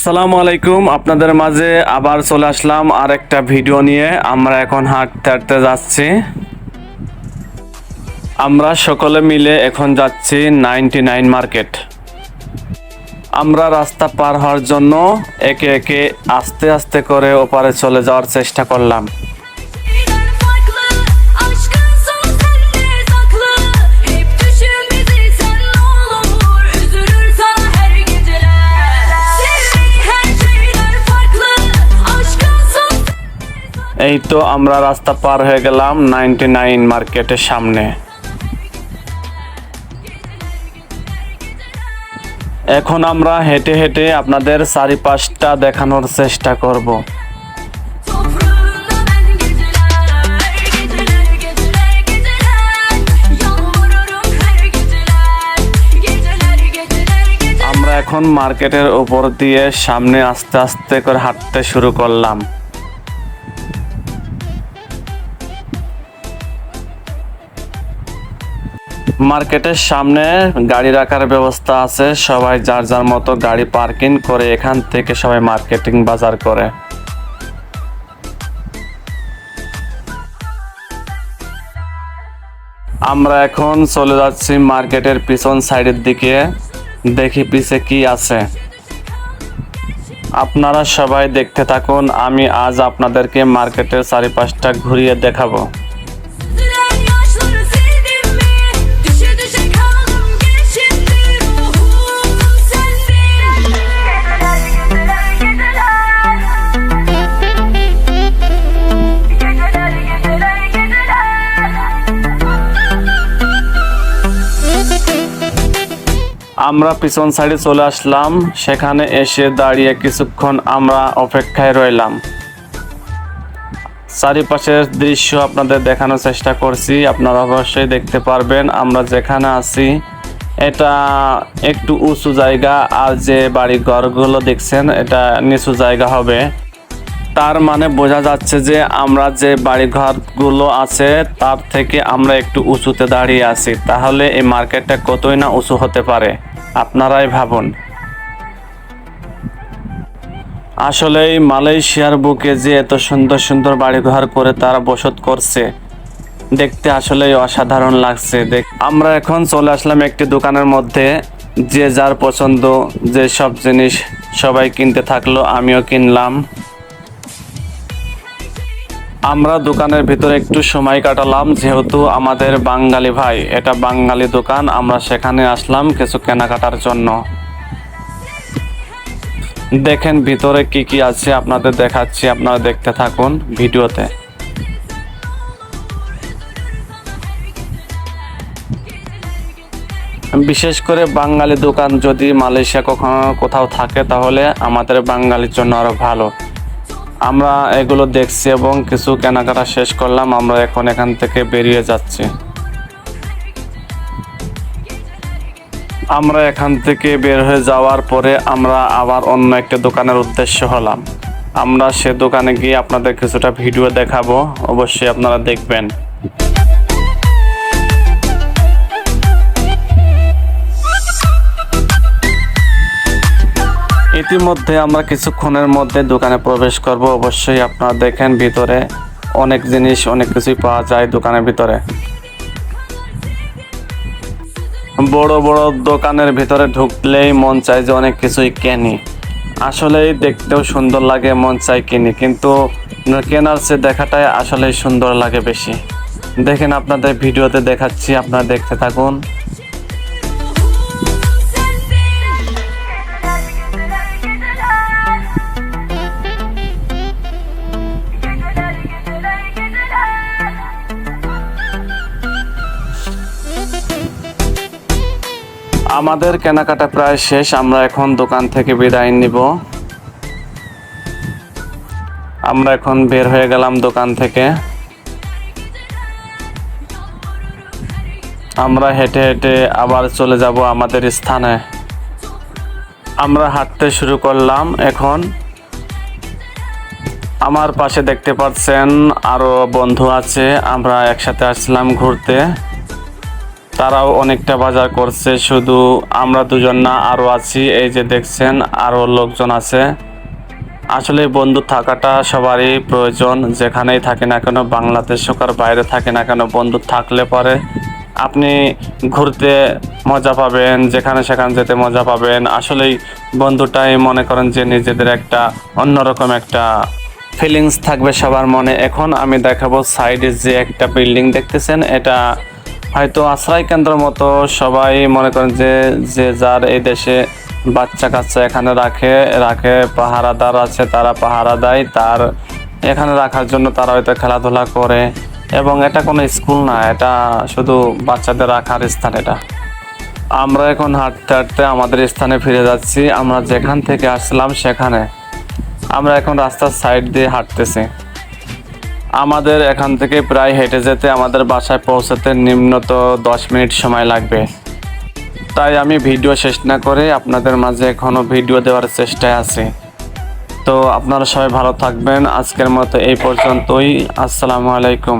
আসসালামু আলাইকুম। আপনাদের মাঝে আবার চলে আসলাম আর একটা ভিডিও নিয়ে। আমরা এখন হাঁটতে হাঁটতে যাচ্ছি। আমরা সকলে মিলে এখন যাচ্ছি নাইনটি নাইন মার্কেট। আমরা রাস্তা পার হওয়ার জন্য একে একে আস্তে আস্তে করে ওপারে চলে যাওয়ার চেষ্টা করলাম। এই তো আমরা রাস্তা পার হয়ে গেলাম নাইনটি নাইন মার্কেটের সামনে। এখন আমরা হেঁটে হেঁটে আপনাদের চারিপাশটা দেখানোর চেষ্টা করব। আমরা এখন মার্কেটের উপর দিয়ে সামনে আস্তে আস্তে করে হাঁটতে শুরু করলাম। মার্কেটের সামনে গাড়ি রাখার ব্যবস্থা আছে। সবাই যার যার মতো গাড়ি পার্কিং করে এখান থেকে সবাই মার্কেটিং বাজার করে। আমরা এখন চলে যাচ্ছি মার্কেটের পিছন সাইডের দিকে। দেখি পিছে কি আছে। আপনারা সবাই দেখতে থাকুন, আমি আজ আপনাদেরকে মার্কেটের চারিপাশটা ঘুরিয়ে দেখাবো। আমরা পিছন সাইডে চলে আসলাম। সেখানে এসে দাঁড়িয়ে কিছুক্ষণ আমরা অপেক্ষায় রইলাম। চারিপাশের দৃশ্য আপনাদের দেখানোর চেষ্টা করছি। আপনারা অবশ্যই দেখতে পারবেন, আমরা যেখানে আছি, এটা একটু উঁচু জায়গা। আর যে বাড়ি ঘরগুলো দেখছেন, এটা নিচু জায়গা হবে। তার মানে বোঝা যাচ্ছে যে আমরা যে বাড়িঘরগুলো আছে, তার থেকে আমরা একটু উঁচুতে দাঁড়িয়ে আছি। তাহলে এই মার্কেটটা কতই না উঁচু হতে পারে? আপনারাই ভাবুন। আসলে মালয়েশিয়ার বুকে যে এত সুন্দর সুন্দর বাড়িঘর করে তারা বসত করছে, দেখতে আসলে অসাধারণ লাগছে। দেখ, আমরা এখন চলে আসলাম একটি দোকানের মধ্যে, যে যার পছন্দ যে সব জিনিস সবাই কিনতে থাকল, আমিও কিনলাম। আমরা দোকানের ভিতরে একটু সময় কাটালাম, যেহেতু আমাদের বাঙালি ভাই, এটা বাঙালি দোকান, আমরা সেখানে আসলাম কিছু কেনাকাটার জন্য। দেখেন ভিতরে কি কি আছে, আপনাদের দেখাচ্ছি, আপনারা দেখতে থাকুন ভিডিওতে। বিশেষ করে বাঙালি দোকান যদি মালয়েশিয়া কখনো কোথাও থাকে, তাহলে আমাদের বাঙালির জন্য আরও ভালো। আমরা এগুলো দেখছি এবং কিছু কেনাকাটা শেষ করলাম, আমরা এখন এখান থেকে বেরিয়ে যাচ্ছি। আমরা এখান থেকে বের হয়ে যাওয়ার পরে আমরা আবার অন্য একটা দোকানের উদ্দেশ্য হলাম। আমরা সে দোকানে গিয়ে আপনাদের কিছুটা ভিডিও দেখাবো, অবশ্যই আপনারা দেখবেন। ইতিমধ্যে আমরা কিছুক্ষণের মধ্যে দোকানে প্রবেশ করব। অবশ্যই আপনারা দেখেন ভিতরে অনেক জিনিস, অনেক কিছুই পাওয়া যায় দোকানের ভিতরে। বড় বড় দোকানের ভিতরে ঢুকলেই মন চায় যে অনেক কিছুই কেনি। আসলেই দেখতেও সুন্দর লাগে মন চাই কিনি, কিন্তু কেনার চেয়ে দেখাটাই আসলেই সুন্দর লাগে বেশি। দেখেন আপনাদের ভিডিওতে দেখাচ্ছি, আপনারা দেখতে থাকুন। আমাদের কেনাকাটা প্রায় শেষ, আমরা এখন দোকান থেকে বিদায় নিব। আমরা এখন বের হয়ে গেলাম দোকান থেকে। আমরা হেঁটে হেঁটে আবার চলে যাব আমাদের স্থানে। আমরা হাঁটতে শুরু করলাম এখন। আমার পাশে দেখতে পাচ্ছেন আরও বন্ধু আছে, আমরা একসাথে আসলাম ঘুরতে। তারাও অনেকটা বাজার করছে, শুধু আমরা দুজন না, আরও আছি। এই যে দেখছেন, আরও লোকজন আছে। আসলে বন্ধু থাকাটা সবারই প্রয়োজন, যেখানেই থাকে না কেন, বাংলাদেশ আর বাইরে থাকে না কেন, বন্ধু থাকলে পরে। আপনি ঘুরতে মজা পাবেন, যেখানে সেখানে যেতে মজা পাবেন। আসলেই বন্ধুটাই মনে করেন যে নিজেদের একটা অন্যরকম একটা ফিলিংস থাকবে সবার মনে। এখন আমি দেখাবো সাইডে যে একটা বিল্ডিং দেখতেছেন, এটা হয়তো আশ্রয় কেন্দ্র মতো সবাই মনে করেন যে যে যার এই দেশে বাচ্চা কাচ্চা এখানে রাখে রাখে, পাহারাদার আছে, তারা পাহারা দেয়, তার এখানে রাখার জন্য তারা হয়তো খেলাধুলা করে। এবং এটা কোনো স্কুল না, এটা শুধু বাচ্চাদের রাখার স্থান এটা। আমরা এখন হাঁটতে হাঁটতে আমাদের স্থানে ফিরে যাচ্ছি। আমরা যেখান থেকে আসলাম সেখানে আমরা এখন রাস্তার সাইড দিয়ে হাঁটতেছি। আমাদের এখান থেকে প্রায় হেঁটে যেতে আমাদের বাসায় পৌঁছাতে নিম্নত দশ মিনিট সময় লাগবে। তাই আমি ভিডিও শেষ না করে আপনাদের মাঝে এখনও ভিডিও দেওয়ার চেষ্টায় আছি। তো আপনারা সবাই ভালো থাকবেন। আজকের মতো এই পর্যন্তই। আসসালামু আলাইকুম।